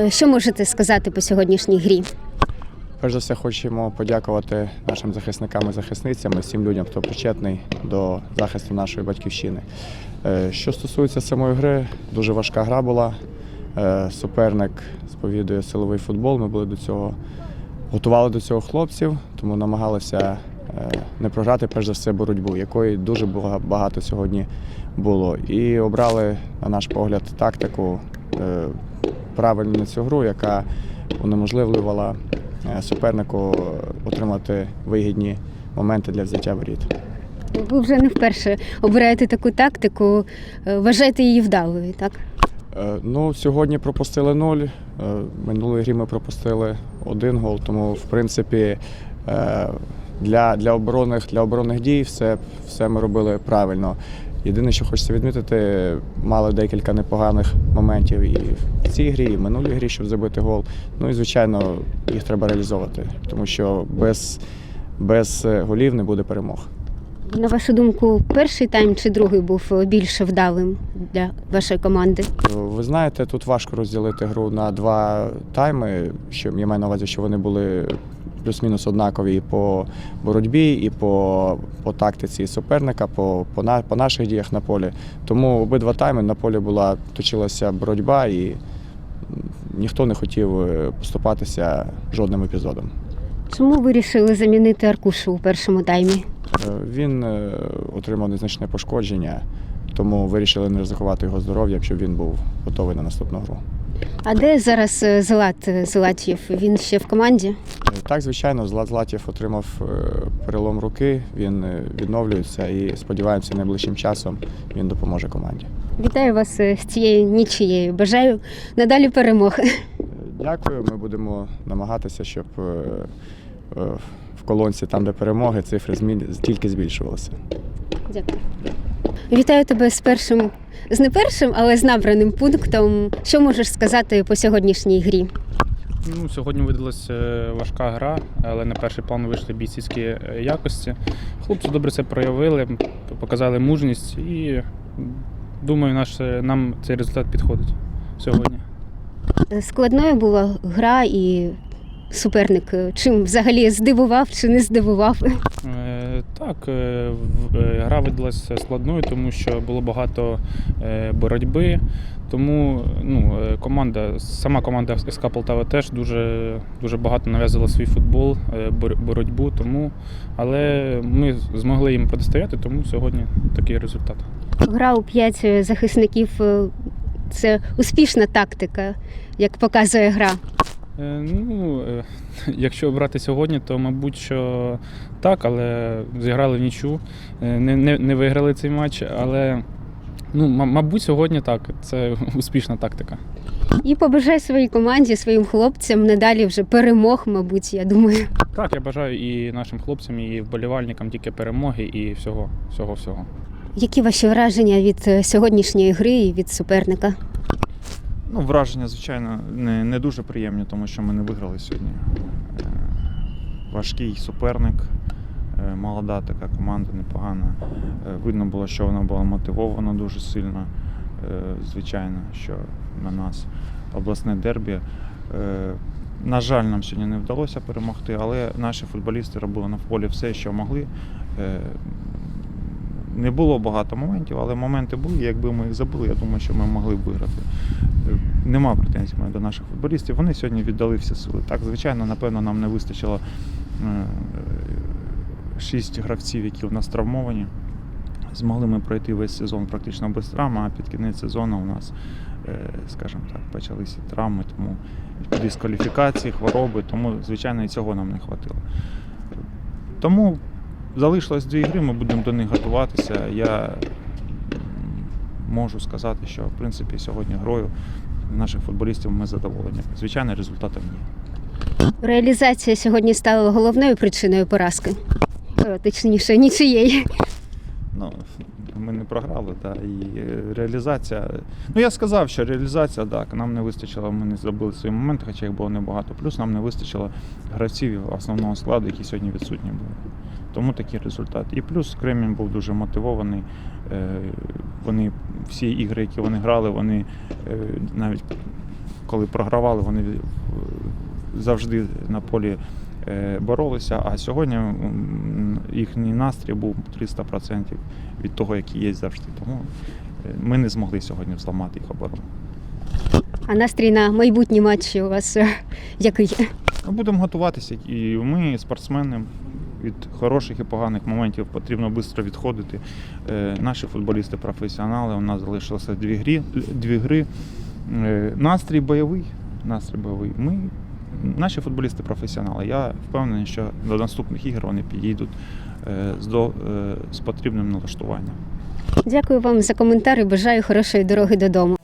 Е, Що можете сказати по сьогоднішній грі? Перш за все, хочемо подякувати нашим захисникам і захисницям всім людям, хто причетний до захисту нашої батьківщини. Е, Що стосується самої гри, дуже важка гра була. Е, Суперник сповідує силовий футбол. Ми були до цього готували до цього хлопців, тому намагалися не програти перш за все боротьбу, якої дуже багато сьогодні було. І обрали, на наш погляд, тактику правильну на цю гру, яка унеможливлювала е, супернику отримати вигідні моменти для взяття воріт. Ви вже не вперше обираєте таку тактику, е, вважаєте її вдалою, так? Е, Ну, сьогодні пропустили нуль. е, Минулої грі ми пропустили один гол, тому в принципі е, для, для, оборонних, для оборонних дій все, все ми робили правильно. Єдине, що хочеться відмітити, мали декілька непоганих моментів і в цій грі, і в минулій грі, щоб забити гол. Ну і звичайно, їх треба реалізовувати, тому що без, без е, голів не буде перемог. На вашу думку, перший тайм чи другий був е, більш вдалим для вашої команди? Ви знаєте, тут важко розділити гру на два тайми. Що я маю на увазі, що вони були плюс-мінус однакові і по боротьбі, і по, по тактиці суперника, по, по, на, по наших діях на полі. Тому обидва тайми на полі була точилася боротьба, і ніхто не хотів е, поступатися жодним епізодом. Чому вирішили замінити Аркушу у першому таймі? Е, Він е, отримав незначне пошкодження, тому вирішили не ризикувати його здоров'ям, щоб він був готовий на наступну гру. А де зараз Злат е, Він ще в команді? Так, звичайно, Злат Златєв отримав е, перелом руки, він е, відновлюється і сподіваємося, найближчим часом він допоможе команді. Вітаю вас е, з цією нічією. Бажаю надалі перемог. Дякую. Ми будемо намагатися, щоб в колонці, там, де перемоги, цифри змін тільки збільшувалися. Дякую. Вітаю тебе з першим, з не першим, але з набраним пунктом. Що можеш сказати по сьогоднішній грі? Ну, сьогодні видалася е, важка гра, але на перший план вийшли бійцівські е, якості. Хлопці добре це проявили, показали мужність і думаю, наш, е, нам цей результат підходить сьогодні. Складною була гра і суперник е, чим взагалі здивував чи не здивував? Е, Так, е, в- е, гра видалася складною, тому що було багато е, боротьби. Тому ну, е, команда, сама команда СК Полтава теж дуже, дуже багато нав'язала свій футбол, е, бор- боротьбу. Тому, але ми змогли їм протистояти, тому сьогодні такий результат. Гра у п'ять захисників е, це успішна тактика, як показує гра. Е, Ну, е, якщо брати сьогодні, то мабуть, що так, але зіграли в нічу, е, не, не, не виграли цей матч, але ну, мабуть, сьогодні так. Це успішна тактика. І побажай своїй команді, своїм хлопцям надалі вже перемог, мабуть, я думаю. Так, я бажаю і нашим хлопцям, і вболівальникам тільки перемоги і всього, всього, всього. Які ваші враження від сьогоднішньої гри і від суперника? Ну, враження, звичайно, не, не дуже приємні, тому що ми не виграли сьогодні. Е, Важкий суперник, е, молода така команда, непогана. Е, Видно було, що вона була мотивована дуже сильно. Звичайно, що на нас обласне дербі. На жаль, нам сьогодні не вдалося перемогти, але наші футболісти робили на полі все, що могли. Не було багато моментів, але моменти були. Якби ми їх забули, я думаю, що ми могли б виграти. Е, Нема претензій до наших футболістів. Вони сьогодні віддали всі сили. Так, звичайно, напевно, нам не вистачило е, шість гравців, які у нас травмовані. Змогли ми пройти весь сезон практично без травм, а під кінець сезону у нас, е, скажімо так, почалися травми, тому дискваліфікації, хвороби, тому, звичайно, і цього нам не вистачило. Тому залишилось дві гри, ми будемо до них готуватися. Я можу сказати, що в принципі сьогодні грою наших футболістів ми задоволені. Звичайно, результатом ні. Реалізація сьогодні стала головною причиною поразки. Точніше, нічиєї. Ну, ми не програли, та, і реалізація. Ну, я сказав, що реалізація, так, нам не вистачило, ми не зробили свої моменти, хоча їх було небагато. Плюс нам не вистачило гравців основного складу, які сьогодні відсутні були. Тому такий результат. І плюс Кремінь був дуже мотивований. Е, Вони всі ігри, які вони грали, вони е, навіть коли програвали, вони е, завжди на полі боролися. А сьогодні їхній настрій був 300% від того, який є завжди. Тому ми не змогли сьогодні зламати їх оборону. А настрій на майбутні матчі у вас який? Будемо готуватися, і ми, спортсмени, від хороших і поганих моментів потрібно швидко відходити. Е, Наші футболісти професіонали, у нас залишилося дві, грі, дві гри. Е, Настрій бойовий. Настрій бойовий. Ми, наші футболісти професіонали. Я впевнений, що до наступних ігор вони підійдуть е, з, до, з потрібним налаштуванням. Дякую вам за коментар і бажаю хорошої дороги додому.